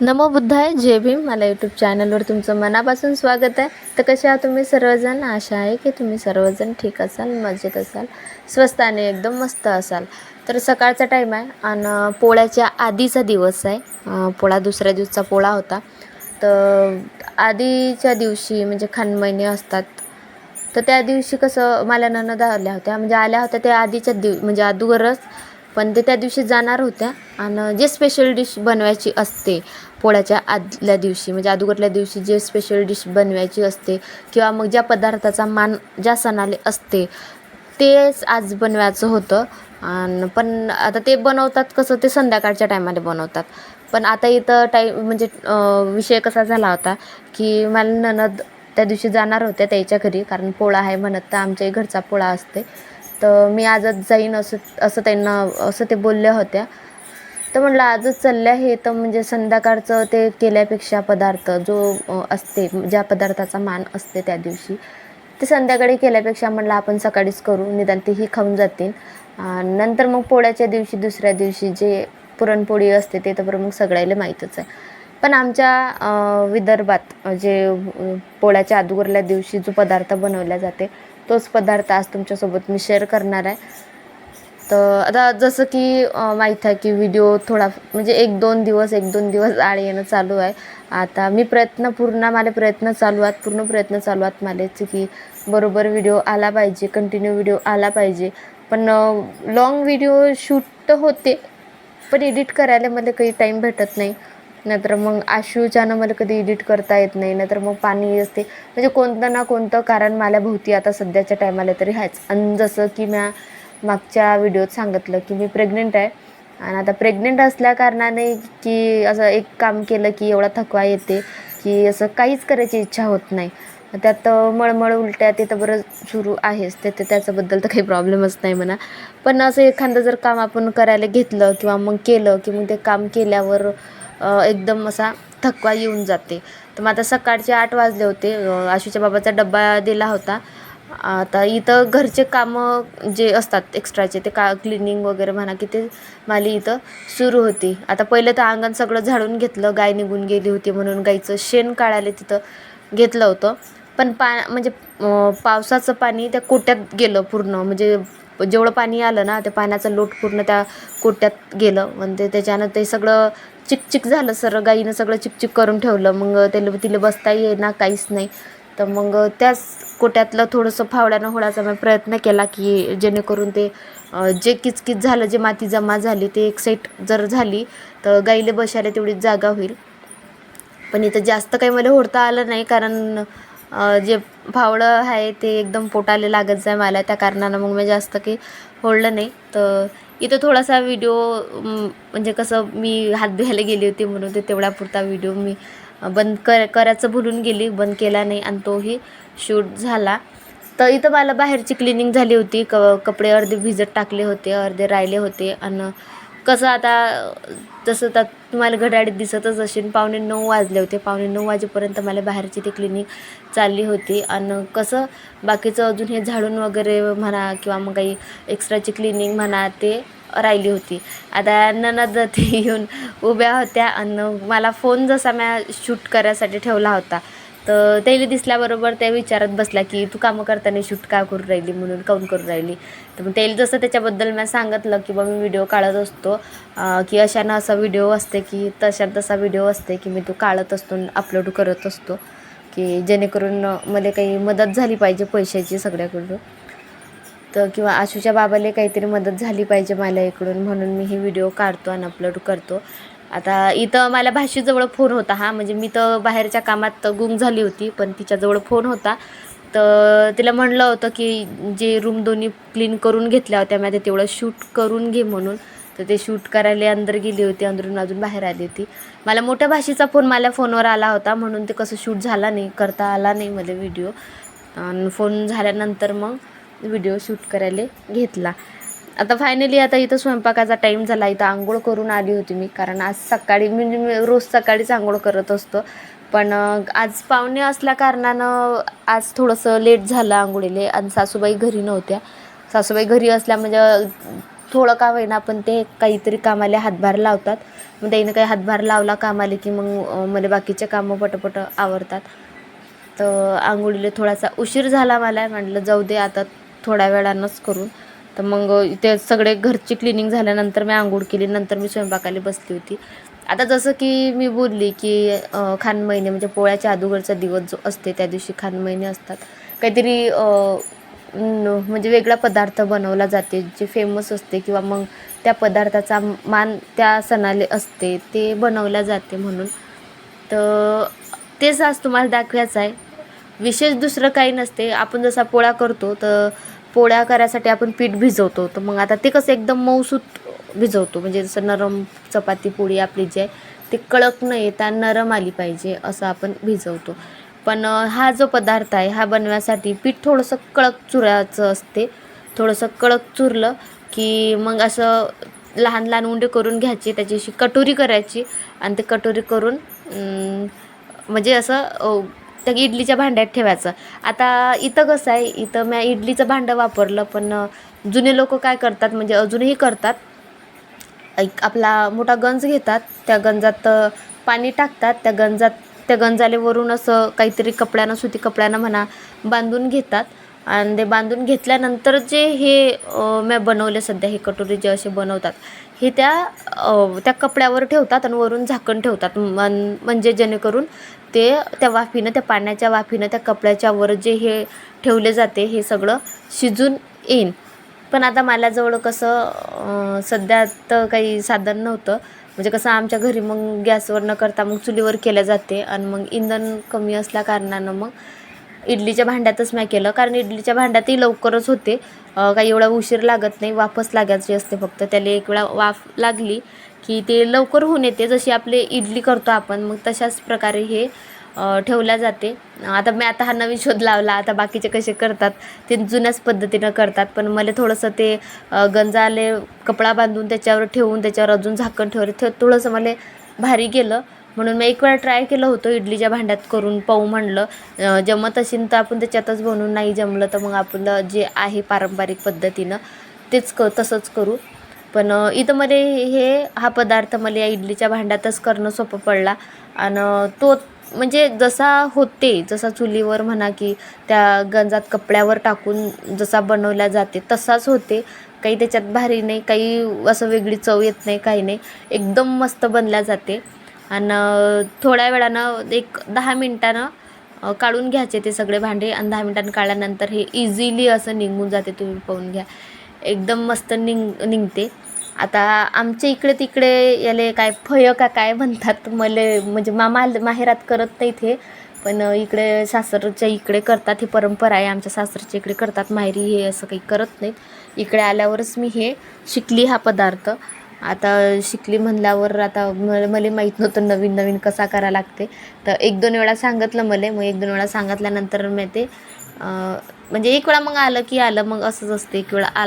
नमो बुद्धाय जय भीम. मला यूट्यूब चॅनलवर तुमचं मनापासून स्वागत आहे. तर कसे आहात तुम्ही सर्वजण? आशा आहे की तुम्ही सर्वजण ठीक असाल मजेत असाल स्वस्त आणि एकदम मस्त असाल. तर सकाळचा टाईम आहे आणि पोळ्याच्या आधीचा दिवस आहे. पोळा दुसऱ्या दिवसचा पोळा होता. तर आधीच्या दिवशी म्हणजे खानमहिने असतात. तर त्या दिवशी कसं मला ननद आल्या होत्या. म्हणजे आल्या होत्या त्या आधीच्या दिव म्हणजे अगोदरच पण ते त्या दिवशी जाणार होत्या. आणि जे स्पेशल डिश बनवायची असते पोळ्याच्या आदल्या दिवशी म्हणजे अगोदरल्या दिवशी जे स्पेशल डिश बनवायची असते किंवा मग ज्या पदार्थाचा मान ज्या सणाला असते तेच आज बनवायचं होतं. आणि पण आता ते बनवतात कसं ते संध्याकाळच्या टायमाला बनवतात. पण आता इथं टाईम म्हणजे विषय कसा झाला होता की मला ननद त्या दिवशी जाणार होत्या त्याच्या घरी कारण पोळा आहे म्हणत तर आमच्याही घरचा पोळा असते. तर मी आजच जाईन असं असं त्यांना असं ते बोलल्या होत्या. तर म्हटलं आजच चाललं आहे तर म्हणजे संध्याकाळचं ते केल्यापेक्षा पदार्थ जो असते ज्या पदार्थाचा मान असते त्या दिवशी ते संध्याकाळी केल्यापेक्षा म्हटलं आपण सकाळीच करू निदान तेही खाऊन जातील. नंतर मग पोळ्याच्या दिवशी दुसऱ्या दिवशी जे पुरणपोळी असते ते तर बरं मग सगळ्याला माहीतच आहे. पण आमच्या विदर्भात जे पोळ्याच्या अदुगरल्या दिवशी जो पदार्थ बनवला जाते तोच पदार्थ आज तुमच्यासोबत मी शेअर करणार आहे. तर आता जसं की माहीत आहे की व्हिडिओ थोडा म्हणजे एक दोन दिवस एक दोन दिवस आड येणं चालू आहे. आता मी प्रयत्न पूर्ण माझे प्रयत्न चालू आहेत पूर्ण प्रयत्न चालू आहेत माझेच की बरोबर व्हिडिओ आला पाहिजे कंटिन्यू व्हिडिओ आला पाहिजे. पण लॉंग व्हिडिओ शूट तर होते पण एडिट करायला मला काही टाईम भेटत नाही. नाहीतर मग आशूच्यानं मला कधी एडिट करता येत नाही नाहीतर मग पाणी असते. म्हणजे कोणतं ना कोणतं कारण मला भोवती आता सध्याच्या टायमाला तरी आहेच. आणि जसं की म्या मागच्या व्हिडिओत सांगितलं की मी प्रेग्नेंट आहे. आणि आता प्रेग्नेंट असल्या कारणाने की असं एक काम केलं की एवढा थकवा येते की असं काहीच करायची इच्छा होत नाही. त्यात मळमळ उलट्या ते तर बरं सुरू आहेच. ते ते त्याच्याबद्दल तर काही प्रॉब्लेमच नाही म्हणा. पण असं एखादं जर काम आपण करायला घेतलं किंवा मग केलं की मग ते काम केल्यावर एकदम असा थकवा येऊन जाते. तर मग आता सकाळचे आठ वाजले होते. अ, आशूच्या बाबाचा डब्बा दिला होता. आता इथं घरचे कामं जे असतात एक्स्ट्राचे ते का क्लिनिंग वगैरे म्हणा की ते माली इथं सुरू होती. आता पहिलं तर अंगण सगळं झाडून घेतलं गाय निघून गेली होती म्हणून गाईचं शेण काढायला तिथं घेतलं होतं. पण पा म्हणजे पावसाचं पाणी त्या कोट्यात गेलं पूर्ण. म्हणजे जेवढं पाणी आलं ना त्या पाण्याचा लोट पूर्ण त्या कोट्यात गेलं. म्हणजे त्याच्यानं ते सगळं चिकचिक झालं. सर गाईनं सगळं चिकचिक करून ठेवलं. मग त्याला तिला बसता येईना काहीच नाही. तर मग त्याच कोट्यातलं थोडंसं फावड्यानं होण्याचा मी प्रयत्न केला की जेणेकरून ते जे किचकिच झालं जे माती जमा झाली ते एक जर झाली तर गाईले बसायला तेवढीच जागा होईल. पण इथं जास्त काही मला होडता आलं नाही कारण जे फावडं आहे ते एकदम पोटाला लागत जाय मला. त्या कारणानं मग मी जास्त काही होडलं नाही. तर इथं थोडासा व्हिडिओ म्हणजे कसं मी हात धुवायला गेली होती म्हणून ते तेवढ्यापुरता व्हिडिओ मी बंद कर करायचं भुलून गेली बंद केला नाही आणि तोही शूट झाला. तर इथं मला बाहेरची क्लिनिंग झाली होती. क कपडे अर्धे भिजत टाकले होते अर्धे राहिले होते आणि कसं आता जसं तर तुम्हाला घड्याळीत दिसतच असेल पावणे नऊ वाजले होते. पावणे नऊ वाजेपर्यंत मला बाहेरची ती क्लिनिक चालली होती आणि कसं बाकीचं अजून हे झाडून वगैरे म्हणा किंवा मग काही एक्स्ट्राची क्लिनिंग म्हणा ते राहिली होती. आता ननद ते येऊन उभ्या होत्या आणि मला फोन जसा म्या शूट करायसाठी ठेवला होता. तर त्याला दिसल्याबरोबर त्या विचारत बसला की तू कामं करताना शूट का करून राहिली म्हणून काऊन करून राहिली? तर मग त्याला जसं त्याच्याबद्दल मी सांगितलं की बा मी व्हिडिओ काढत असतो की अशानं असा व्हिडिओ असते की तशा तसा व्हिडिओ असते की मी तो काढत असतो अपलोड करत असतो की जेणेकरून मला काही मदत झाली पाहिजे पैशाची सगळ्याकडून. तर किंवा आशूच्या बाबाला काहीतरी मदत झाली पाहिजे मला इकडून म्हणून मी हे व्हिडिओ काढतो आणि अपलोड करतो. आता इथं मला भाषेजवळ फोन होता हा. म्हणजे मी तर बाहेरच्या कामात गुंग झाली होती पण तिच्याजवळ फोन होता. तर तिला म्हणलं होतं की जे रूम दोन्ही क्लीन करून घेतल्या होत्या मी तेवढं शूट करून घे म्हणून. तर ते शूट करायला अंदर गेली होती अंदरून अजून बाहेर आली होती. मला मोठ्या भाषेचा फोन मला फोनवर आला होता म्हणून ते कसं शूट झाला नाही करता आला नाही मला व्हिडिओ आणि फोन झाल्यानंतर मग व्हिडिओ शूट करायला घेतला. आता फायनली आता इथं स्वयंपाकाचा टाईम झाला. इथं आंघोळ करून आली होती मी कारण आज सकाळी म्हणजे मी रोज सकाळीच आंघोळ करत असतो. पण आज पाहुणे असल्या कारणानं आज थोडंसं लेट झालं आंघोळीले आणि सासूबाई घरी नव्हत्या. सासूबाई घरी असल्या म्हणजे थोडं का होईना पण ते काहीतरी कामाला हातभार लावतात. मग त्याईनं काही हातभार लावला कामाले की मग मला बाकीचे कामं पटपट आवडतात तर आंघोळीला थोडासा उशीर झाला मला. म्हटलं जाऊ दे आता थोड्या वेळानंच करून. तर मग ते सगळे घरची क्लिनिंग झाल्यानंतर मी आंघोळ केली नंतर मी स्वयंपाकाला बसली होती. आता जसं की मी बोलली की खान महिने म्हणजे पोळ्याच्या अगोदरचा दिवस जो असते त्या दिवशी खान महिने असतात. काहीतरी म्हणजे वेगळा पदार्थ बनवला जाते जे फेमस असते किंवा मग त्या पदार्थाचा मान त्या सणाले असते ते बनवल्या जाते म्हणून. तर तेच आज तुम्हाला दाखवायचं आहे. विशेष दुसरं काही नसते. आपण जसा पोळा करतो तर पोळ्या करायसाठी आपण पीठ भिजवतो. तर मग आता ते कसं एकदम मऊसूत भिजवतो. म्हणजे जसं नरम चपाती पोळी आपली जी आहे ते कडक न येता नरम आली पाहिजे असं आपण भिजवतो. पण हा जो पदार्थ आहे हा बनवायसाठी पीठ थोडंसं कडक चुरायचं असते. थोडंसं कडक चुरलं की मग असं लहान लहान उंडे करून घ्यायची त्याची अशी कटोरी करायची. आणि ते कटोरी करून म्हणजे असं अ, त्या इडलीच्या भांड्यात ठेवायचं. आता इथं कसं आहे इथं मी इडलीचं भांडं वापरलं पण जुने लोक काय करतात म्हणजे अजूनही करतात. एक आपला मोठा गंज घेतात त्या गंजात पाणी टाकतात त्या गंजात त्या गंजाले वरून असं काहीतरी कपड्यानं सुती कपड्यानं म्हणा बांधून घेतात. आणि ते बांधून घेतल्यानंतर जे हे मी बनवले सध्या हे कटोरी जे असे बनवतात हे त्या त्या कपड्यावर ठेवतात आणि वरून झाकण ठेवतात. मन म्हणजे जेणेकरून ते त्या वाफीनं त्या पाण्याच्या वाफीनं त्या कपड्याच्या वर जे हे ठेवले जाते हे सगळं शिजून येईन. पण आता माझ्याजवळ कसं सध्या तर काही साधन नव्हतं. म्हणजे कसं आमच्या घरी मग गॅसवर न करता मग चुलीवर केल्या जाते आणि मग इंधन कमी असल्या कारणानं मग इडलीच्या भांड्यातच मी केलं. कारण इडलीच्या भांड्यातही लवकरच होते. काही एवढा उशीर लागत नाही. वाफच लागायची असते फक्त. त्याला एक वेळा वाफ लागली की ते लवकर होऊन येते. जशी आपले इडली करतो आपण मग तशाच प्रकारे हे ठेवल्या जाते. आता मी आता हा नवीन शोध लावला. आता बाकीचे कसे करतात ते जुन्याच पद्धतीनं करतात. पण मला थोडंसं ते गंजाले कपडा बांधून त्याच्यावर ठेवून त्याच्यावर अजून झाकण ठेवलं. ते थोडंसं मला भारी गेलं. म्हणून मी एक वेळा ट्राय केलं होतं इडलीच्या भांड्यात करून पाहू म्हणलं. जमत असेल तर आपण त्याच्यातच बनवून नाही जमलं तर मग आपलं जे आहे पारंपरिक पद्धतीनं तेच क तसंच करू. पण इथं मध्ये हे हा पदार्थ मला या इडलीच्या भांड्यातच करणं सोपं पडला. आणि तो म्हणजे जसा होते जसा चुलीवर म्हणा की त्या गंजात कपड्यावर टाकून जसा बनवल्या जाते तसाच होते. काही त्याच्यात भारी नाही काही असं वेगळी चव येत नाही काही नाही. एकदम मस्त बनल्या जाते. आणि थोड्या वेळानं एक दहा मिनटानं काढून घ्यायचे ते सगळे भांडे आणि दहा मिनटानं काढल्यानंतर हे इझिली असं निघून जाते तुम्ही पाहून घ्या. एकदम मस्त निघ निघते. आता आमच्या इकडे तिकडे याले काय फय का काय म्हणतात मले म्हणजे मामा माहेरात करत नाहीत हे. पण इकडे सासरच्या इकडे करतात ही परंपरा आहे. आमच्या सासरच्या इकडे करतात माहेरी हे असं काही करत नाहीत. इकडे आल्यावरच मी हे शिकली हा पदार्थ. आता शिकली म्हणल्यावर आता म मला माहीत नव्हतं नवीन नवीन कसा करा लागते. तर एक दोन वेळा सांगितलं मला. मग एक दोन वेळा सांगितल्यानंतर मी ते म्हणजे एक वेळा मग आलं की आलं मग असंच असते. एक वेळा आला